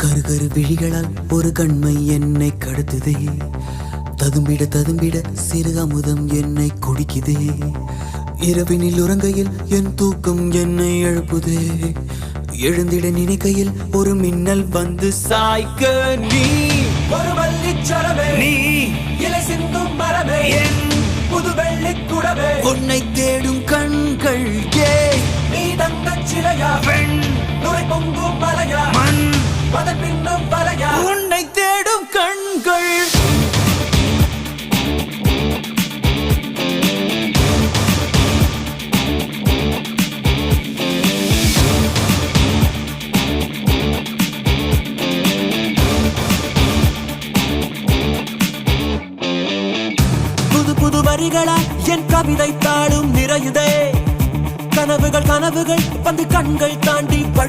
கரு கரு விழிகளால் ஒரு கண்மை என்னை கடத்துதே. ததும்பிட ததும்பிட சிறு அமுதம் என்னை குடிக்குதே. இரவினில் உறங்கையில் என் தூக்கம் என்னை எழுப்புதே. எழுந்திட நினைக்கையில் ஒரு மின்னல் வந்து சாய்க்க நீ ஒரு வள்ளிச்சரமே நீ இலை சிந்தும் மரமே என் புது வெள்ளிக் குடமே உன்னை தேடும் கண்கள் ஏ நீ தங்கச் சிலையா பெண் நுரை பொங்கும் புது புது என் கவிதை தாளும் நிறையுதே. கனவுகள் கனவுகள் வந்து கண்கள் தாண்டி பழி